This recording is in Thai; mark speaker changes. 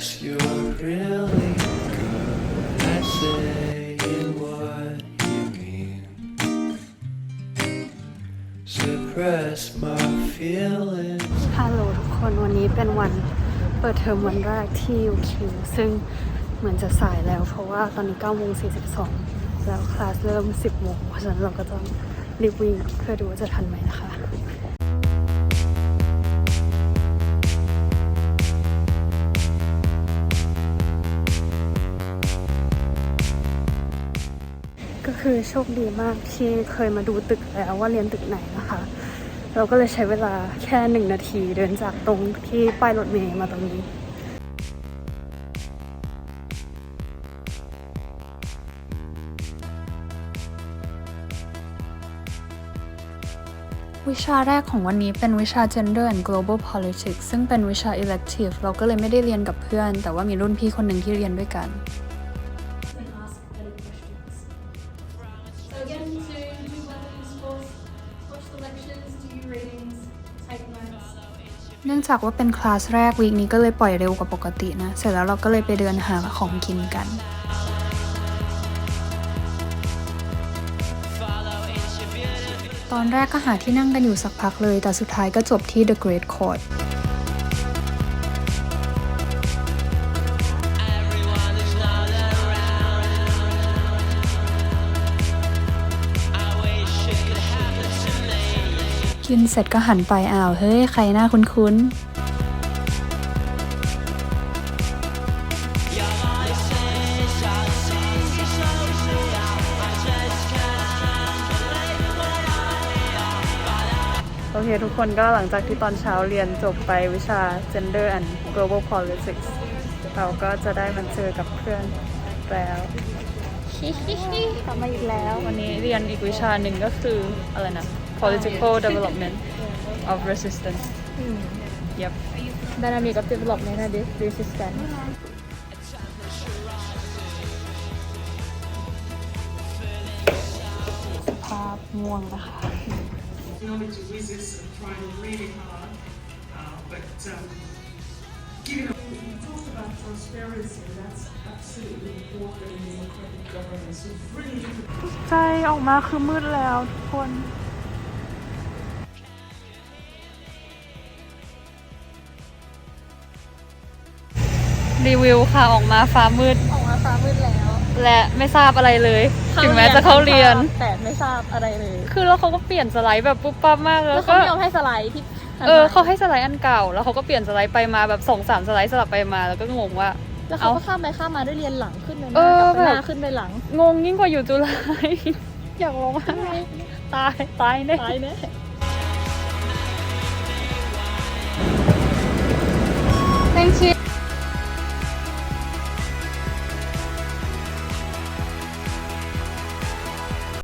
Speaker 1: Unless you're really good at saying what you mean. Suppress my feelings.
Speaker 2: ฮัลโหลทุกคนวันนี้เป็นวันเปิดเทอมวันแรกที่ UQ ซึ่งเหมือนจะสายแล้ว เพราะว่าตอนนี้9โมง42 แล้วคลาสเริ่ม 10โมงเพราะฉะนั้นเราก็ต้องรีบวิ่งเพื่อดูว่าจะทันไหมนะคะ คือโชคดีมากที่เคยมาดูตึกแล้วว่าเรียนตึกไหนนะคะ เราก็เลยใช้เวลาแค่หนึ่งนาทีเดินจากตรงที่ป้ายรถเมล์มาตรงนี้
Speaker 3: วิชาแรกของวันนี้เป็นวิชา Gender and Global Politics ซึ่งเป็นวิชา elective เราก็เลยไม่ได้เรียนกับเพื่อน แต่ว่ามีรุ่นพี่คนหนึ่งที่เรียนด้วยกัน เนื่องจากว่าเป็นคลาสแรกวีคนี้ก็เลยปล่อยเร็วกว่าปกตินะ เสร็จแล้วเราก็เลยไปเดินหาของกินกันตอนแรกก็หาที่นั่งกันอยู่สักพักเลย แต่สุดท้ายก็จบที่ The Great Court กินเสร็จก็หันไปอ้าวเฮ้ยใครหน้าคุ้นๆ
Speaker 2: โอเค ทุกคนก็หลังจากที่ตอนเช้าเรียนจบไปวิชา Gender and Global Politics เราก็จะได้มาเจอกับเพื่อนแล้วทำมาอีกแล้ว วันนี้เรียนอีกวิชาหนึ่งก็คืออะไรนะ Political Development of Resistance Yep
Speaker 4: Dynamic of Development and Resistance
Speaker 2: ภาพม่วงนะคะ
Speaker 5: in order to resist and trying really hard. Uh, but um, giving up. We talked about transparency, and that's absolutely important in democratic governance. So really
Speaker 2: ใจออกมาคือมืดแล้วทุกคน รีวิวค่ะออกมาฟ้ามืด
Speaker 4: ออกมาฟ้ามืดแล้ว
Speaker 2: และไม่ทราบอะไรเลย ถึงแม้จะเข้าเรียน
Speaker 4: แต่ไม่ทราบอะไรเลย
Speaker 2: คือแล้วเขาก็เปลี่ยนสไลด์แบบปุ๊บปั๊บมากแล้ว
Speaker 4: ก็เขายอมให้สไลด์ที่
Speaker 2: เออเขาให้สไลด์อันเก่า แล้วเขาก็เปลี่ยนสไลด์ไปมาแบบสองสามสไลด์สลับไปมาแล้วก็งงว่า
Speaker 4: แล้วเขาก็ข้ามไปข้ามมาได้เรียนหลังขึ้น
Speaker 2: เล
Speaker 4: ยนะ
Speaker 2: กั
Speaker 4: บหน้าขึ้นไปหลัง
Speaker 2: งงยิ่งกว่าอยู่จุฬาอยากร้องไห้ตายตายแน่
Speaker 4: ตายแน่แตงชิ